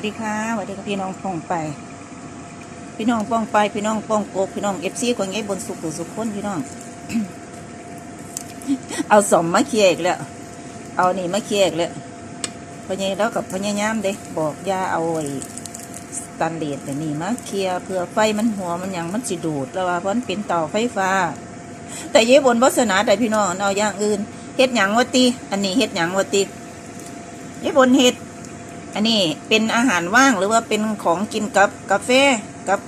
วัสดีค่ะสวัสดีค่ะพี่น้องป้องไป พี่น้องป้องไป พี่น้องป้องโกกพี่น้องเอฟซีคนไงบนสุขสุขคนพี่น้อง เอาสมมาเคียกแล้ว เอานี่มาเคียกแล้วพญายแล้วกับพญายามเด้บอกยาเอาไอ้สแตันเลดแต่นี่มาเคียเพื่อไฟมันหัวมันยังมันสิดูดแล้วว่าเพราะมันเป็นต่าไฟฟ้า แต่ย่บนวัสนาแต่พี่น้องเอาอย่างอื่นเฮ็ดหยังวะติอันนี้เฮ็ดหยังวะติเย่บนเฮ็ด อันนี้เป็นอาหารว่างหรือว่าเป็นของกินกับกาแฟกับ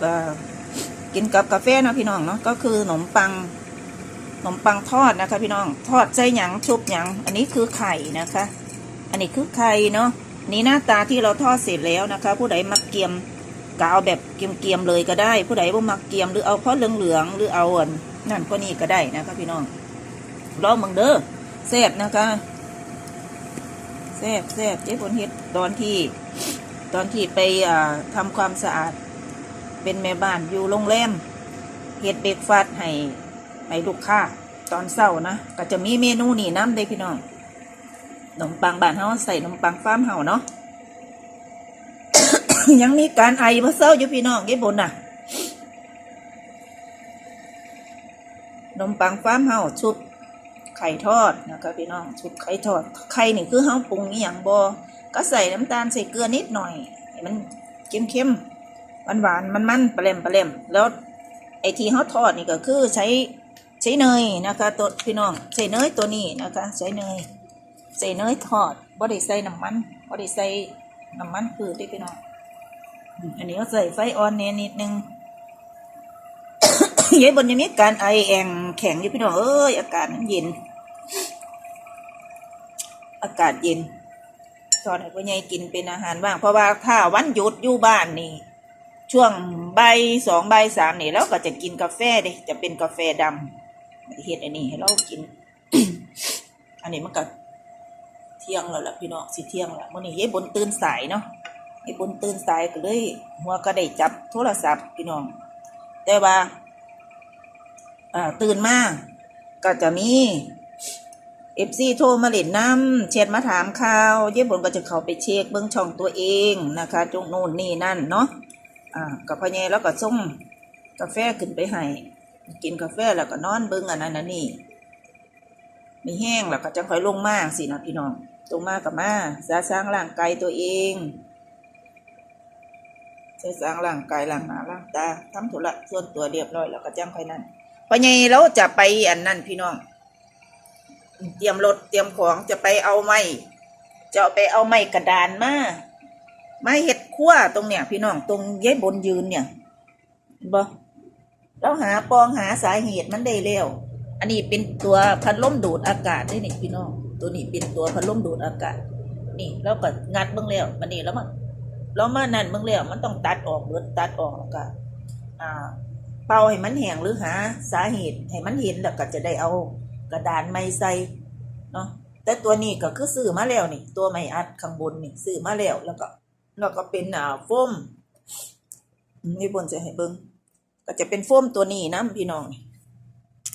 กินกับกาแฟนะพี่น้องเนาะก็คือขนมปังขนมปังทอดนะคะ พี่น้องทอดใส่หยังชุบหยังอันนี้คือไข่นะคะ อันนี้คือไข่เนาะนนี้หน้าตาที่เราทอดเสร็จแล้วนะคะ ผู้ใดมักเกียมก็เอาแบบเกียมๆเลยก็ได้ ผู้ใดบ่มักเกียมหรือเอาพราะเหลืองๆหรือเอาอันนั่นก็นี่ก็ได้นะคะ พี่น้องลองมึงเด้อแซ่บนะคะ ซ่บแซ่บเจ๊ผลเฮ็ดตอนที่ ตอนที่ไปอ่าทำความสะอาด เป็นแม่บ้านอยู่โรงแรมเฮ็ดเบรกฟาสให้ให้ลูกค้าตอนเช้านะก็จะมีเมนูนี่น้ำเด้พี่น้องขนมปังบ้านเฮาใส่ขนมปังฟ้ามเฮาเนาะยังมีการไอมาเศร้าอยู่พี่น้องเจ๊บนน่ะขนมปังฟ้ามเฮาชุบ ข่ทอดนะคะพี่น้องชุบไข่ทอด ไข่นี่คือเฮาปรุงอย่างบอก็ใส่น้ำตาลใส่เกลือนิดหน่อยให้มันเค็มๆหวานๆมันๆปลาเลมปลาเลมแล้วไอที่เฮาทอดนี่ก็คือใช้ใช้เนยนะคะตัวพี่น้องใส่เนยตัวนี้นะคะ ใช้เนยใส่เนยทอดบ่ได้ใส่น้ำมันบ่ได้ใส่น้ำมันพืชเด้พี่น้องอันนี้ก็ใส่ไฟอ่อนแน่นิดนึงยายบนยังมีการไอแองแข็งอยู่พี่น้องเอ้ยอากาศมันเย็น อากาศเย็นตอนให้พ่อใหญ่กินเป็นอาหารว่าง เพราะว่าถ้าวันหยุดอยู่บ้านนี่ช่วงใบสองใบสามนี่เราก็จะกินกาแฟเด้จะเป็นกาแฟดำเฮ็ดอันนี้ให้เรากิน อันนี้มันก็เที่ยงแล้วล่ะพี่น้องสิเที่ยงแล้วมื้อนี้ยายบนตื่นสายเนาะยายบนตื่นสายก็เลย หัวก็ได้จับโทรศัพท์พี่น้อง แต่ว่าอ่าตื่นมาก็จะมี เอฟซีโทรมาเล่นน้ำเช็ดมาถามข่าวเยี่ยบนก็จะเข้าไปเช็คเบื้องช่องตัวเองนะคะ จงโน่นนี่นั่นเนาะอ่ากับพ่อใหญ่แล้วก็ส่งกาแฟขึ้นไปให้กินกาแฟแล้วก็นอนเบิ้องอันนั้นนนี้มีแห้งแล้วก็จะค่อยลงมาสินะพี่น้องลงมากับมาสาสร้างร่างกายตัวเองสาสร้างร่างกายร่างหนาร่างตาทำธุระส่วนตัวเรียบร้อยแล้วก็จังค่อยนั่นพ่อไงเราจะไปอันนั้นพี่น้อง เตรียมรถเตรียมของจะไปเอาไม้จะไปเอาไม้กระดานมาไม้เห็ดขั้วตรงเนี้ยพี่น้องตรงเย้บนยืนเนี่ยบ่เราหาปองหาสาเหตุมันได้แล้วอันนี้เป็นตัวพัดลมดูดอากาศด้นี่พี่น้องตัวนี้เป็นตัวพัดลมดูดอากาศ นี่เราก็งัดเบิ่งแล้วมันนี่แล้วมันเรามานั่นเบิ่งแล้วมันต้องตัดออกเบิดตัดออกแล้วก็อ่า เป่าให้มันแห้งหรือหาสาเหตุให้มันเห็นแล้วก็จะได้เอา กระดานไม้ใส่เนาะแต่ตัวนี้ก็คือซื้อมาแล้วนี่ ตัวไม้อัดข้างบนนี่ซื้อมาแล้วแล้วก็แล้วก็เป็นอ่าโฟมนี่บนจะให้เบิ้งก็จะเป็นโฟมตัวนี้นะพี่น้อง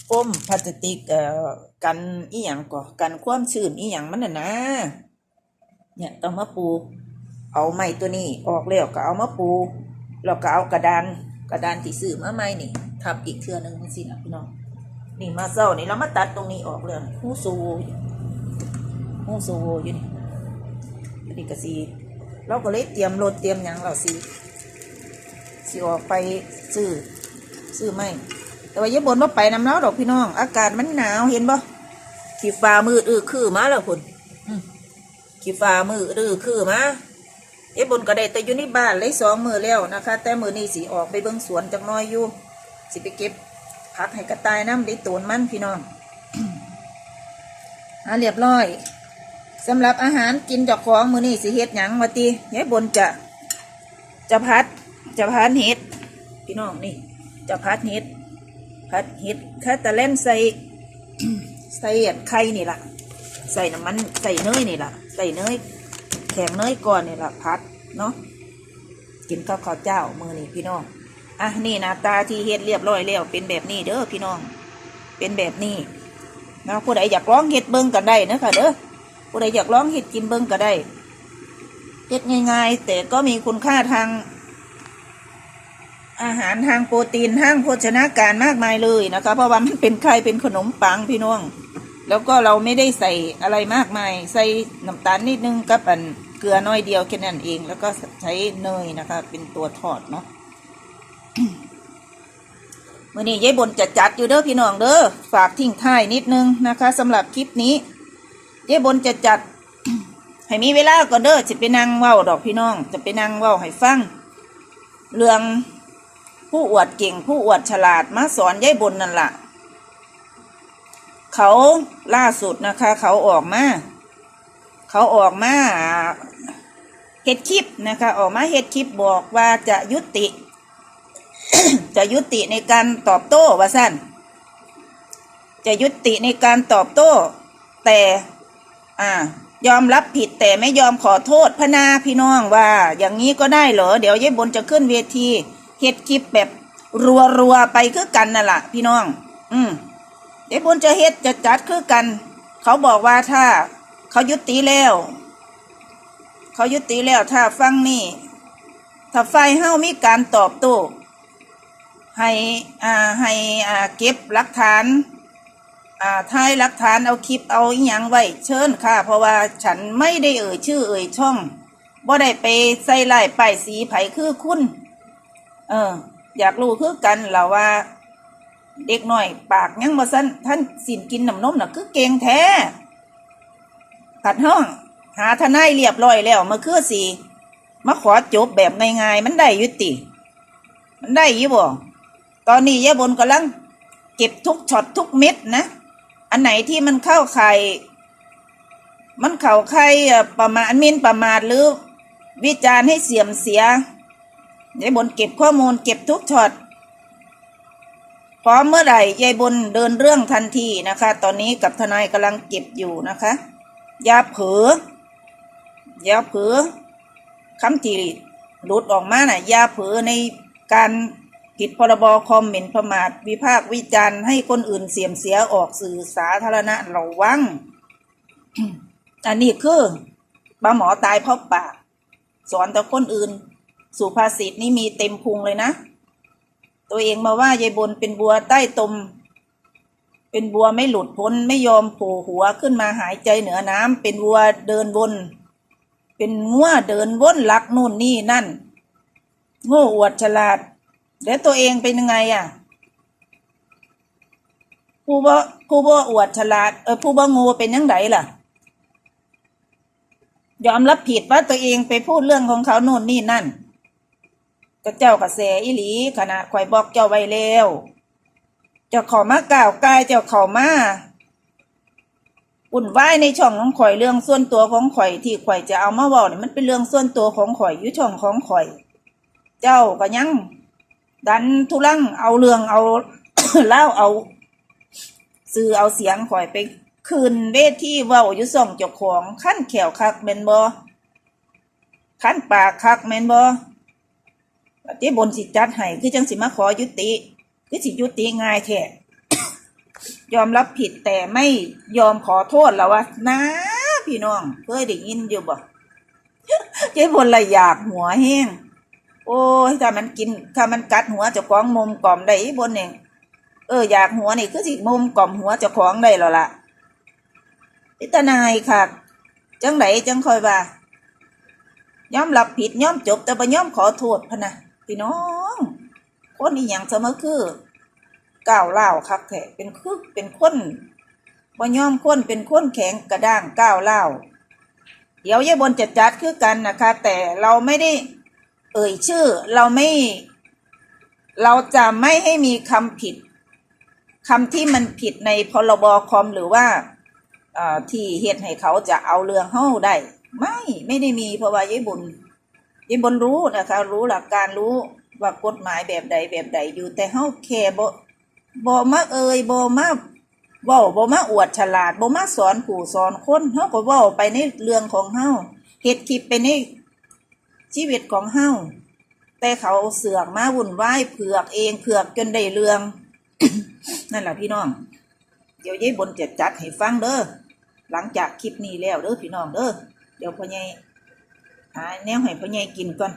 โฟมพลาสติกเอ่อกันอีหยังก่อกันความชื้นอีหยังมันน่ะนะเนี่ยต้องมาปู เอาไม้ตัวนี้ออกแล้วก็เอามาปูแล้วก็เอากระดานกระดานที่ซื้อมาใหม่นี่ทับอีกเทือนึงมันสินะพี่น้อง นี่มาเศร้านี่เรามาตัดตรงนี้ออกเลยหูซูหูซูอยู่นี่นนี้ก็สีเราก็เลยเตรียมรถเตรียมหยังเราสิสิออกไปซื้อซื้อไม่แต่ว่าอย่าบนว่าไปน้ำเนาดอกพี่น้อง อากาศมันหนาวเห็นบ่ขีฟ้ามืดอือคือมาแล้วคุณขีฟ้ามืดอือคือมาเอ๊ะบนก็ได้แต่อยู่ในบ้านเลยสองมือแล้วนะคะ แต่มือนี้สีออกไปเบิ่งสวนจักน้อยอยู่สิไปเก็บ ผักให้กระต่ายน้ำได้ตูนมันพี่น้องอาเรียบร้อยสำหรับอาหารกินจากของมือนี้สิเฮ็ดหยังมาตีเฮ้บนจะจะพัดจะพัดเห็ดพี่น้องนี่จะพัดเห็ดพัดเห็ดแค่แต่เล่นใส่ใส่อันไข่นี่ล่ะ ใส่น้ำมันใส่เนยนี่ล่ะ ใส่เนยแข็งเนยก่อนนี่ล่ะพัดเนาะกินข้าวข้าวเจ้ามือนี่พี่น้อง อะนี่น้าตาที่เฮ็ดเรียบร้อยแล้วเป็นแบบนี้เด้อพี่น้อง เป็นแบบนี้นะผู้ใดอยากลองเฮ็ดเบิ่งก็ได้นะคะเด้อผู้ใดอยากลองเฮ็ดกินเบิ่งก็ได้เฮ็ดง่ายๆแต่ก็มีคุณค่าทาง อาหารทางโปรตีนทางโภชนาการมากมายเลยนะคะ เพราะว่ามันเป็นไข่เป็นขนมปังพี่น้อง แล้วก็เราไม่ได้ใส่อะไรมากมาย ใส่น้ำตาลนิดนึงกับอันเกลือน้อยเดียวแค่นั้นเอง แล้วก็ใช้เนยนะคะ เป็นตัวทอดเนาะ มื่อนี้ยายบนจะจัดอยู่เด้อพี่น้องเด้อฝากทิ้งท้ายนิดนึงนะคะสำหรับคลิปนี้ยายบนจะจัด ให้มีเวลาก่อนเด้อจะไปนั่งเว้าดอกพี่น้อง จะไปนั่งเว้าให้ฟังเรื่องผู้อวดเก่ง ผู้อวดฉลาดมาสอนยายบนนั่นล่ะเขาล่าสุดนะคะ เขาออกมา เขาออกมาเฮ็ดคลิปนะคะ ออกมาเฮ็ดคลิปบอกว่าจะยุติ จะยุติในการตอบโต้ว่าสั้นจะยุติในการตอบโต้ แต่อ่ายอมรับผิดแต่ไม่ยอมขอโทษพนาพี่น้องว่า อย่างนี้ก็ได้เหรอ เดี๋ยวยายบนจะขึ้นเวทีเฮ็ดคลิปแบบรัวๆไปคือกันนั่นแหละพี่น้อง อืมยายบนจะเฮ็ดจะจัดคือกัน เขาบอกว่าถ้า เขายุติแล้ว เขายุติแล้วถ้าฟังนี่ ถ้าไฟเฮ้ามีการตอบโต้ ให้อ่าให้อ่าเก็บหลักฐานอ่าท้ายหลักฐานเอาคลิปเอาอีหยังไว้เชิญค่ะ เพราะว่าฉันไม่ได้เอ่ยชื่อเอ่ยช่องบ่ได้ไปใส่ไลายป้ายสีไผคือคุณ เออ อยากรู้คือกันเหล่าว่า เด็กหน่อย ปากยังบ่สั้นท่านสินกินน้ำนมน่ะคือเก่งแท้ขัดห้อง หาทนายเรียบร้อยแล้วมาคือสีมาขอจบแบบง่ายๆมันได้ยุติ มันได้ยี่บ่ ตอนนี้ยายบนกำลังเก็บทุกช็อตทุกเม็ดนะ อันไหนที่มันเข้าใครมันเข้าใครประมาทมินประมาทหรือ วิจารณ์ให้เสียมเสียยายบนเก็บข้อมูลเก็บทุกช็อตพร้อมเมื่อไหร่ยายบนเดินเรื่องทันทีนะคะ ตอนนี้กับทนายกำลังเก็บอยู่นะคะอย่าเผลออย่าเผลอคำที่หลุดออกมาน่ะอย่าเผลอในการ ผิดพรบคอมหมิ่นประมาทวิพากษ์วิจารณ์ให้คนอื่นเสียมเสียออกสื่อสาธารณะระวัง อันนี้คือปลาหมอตายเพราะปาก สอนแต่คนอื่น สุภาษิตนี่มีเต็มพุงเลยนะ ตัวเองมาว่ายายบนเป็นบัวใต้ตม เป็นบัวไม่หลุดพ้นไม่ยอมโผล่หัวขึ้นมาหายใจเหนือน้ำเป็นวัวเดินวน เป็นงัวเดินวนลักนู่นนี่นั่น โง่อวดฉลาด แล้วตัวเองเป็นยังไงอะผู้บ่ผู้บ่อวดฉลาดเออผู้บ่ง่เป็นยังไงล่ะ ยอมรับผิดว่าตัวเองไปพูดเรื่องของเขาโน่นนี่นั่นก็เจ้ากระแสอีหลีขณะข่อยบอกเจ้าไว้แล้วเจ้าขอมาก้าวกายเจ้าขอมาวุ่นวายในช่องของข่อยเรื่องส่วนตัวของข่อยที่ข่อยจะเอามาบอกเนี่ยมันเป็นเรื่องส่วนตัวของข่อยอยู่ช่องของข่อย เจ้าก็ยัง ดันทุลังเอาเรื่องเอาเล่าเอาสื่อเอาเสียงข่อยไปคืนเวทีเว้าอยู่ส่องเจ้าของขั้นแขวคักแม่นบ่ขั้นปากคักแม่นบ่เจ๊บนสิจัดให้คือจังสิมาขอยุติคือสิยุติง่ายแท้ยอมรับผิดแต่ไม่ยอมขอโทษแล้ววะนะพี่น้องเคยได้ยินอยู่บ่เจ๊บนละอยากหัวแห้ง โอ้ยถ้ามันกินถ้ามันกัดหัวเจ้าของมุมกล่อมได้อีบนเองเอออยากหัวนี่คือสิมุมกล่อมหัวเจ้าของได้แล้วล่ะพิจารณายค่ะ จังไหนจังคอยว่ายอมรับผิดยอมจบ แต่บ่ยอมขอโทษพะนะพี่น้องคนอีหยังเสมอคือก้าวเล่าวคักแท้เป็นคือเป็นคนบ่ยอมคนเป็นคนแข็งกระด้างก้าวเล่าเดี๋ยวยายบนจะจัดคือกันนะคะ แต่เราไม่ได้ เอ่ยชื่อเราไม่ เราจะไม่ให้มีคำผิดคำที่มันผิดในพรบคอมหรือว่าที่เหตุให้เขาจะเอาเรื่องเฮ้าได้ ไม่ไม่ได้มีเพราะว่ายายบุญยายบุญรู้นะคะ รู้หลักการรู้ว่ากฎหมายแบบใดแบบใดอยู่แต่เฮ้าแค่บ่บ่มาเอ่ยบ่มาเว้าบ่มาอวดฉลาดบ่มาสอนผู้สอนคนเฮาก็ว้าไปในเรื่องของเฮาเฮ็ดคลิปไปใน ชีวิตของเฮาแต่เขาเสือกมาวุ่นวายเผือกเองเผือกจนได้เรื่อง นั่นแหละพี่น้อง เดี๋ยวยายบนจะจัดให้ฟังเด้อหลังจากคลิปนี้แล้วเด้อพี่น้องเด้อเดี๋ยวพ่อใหญ่หาแนวให้พ่อใหญ่กินก่อน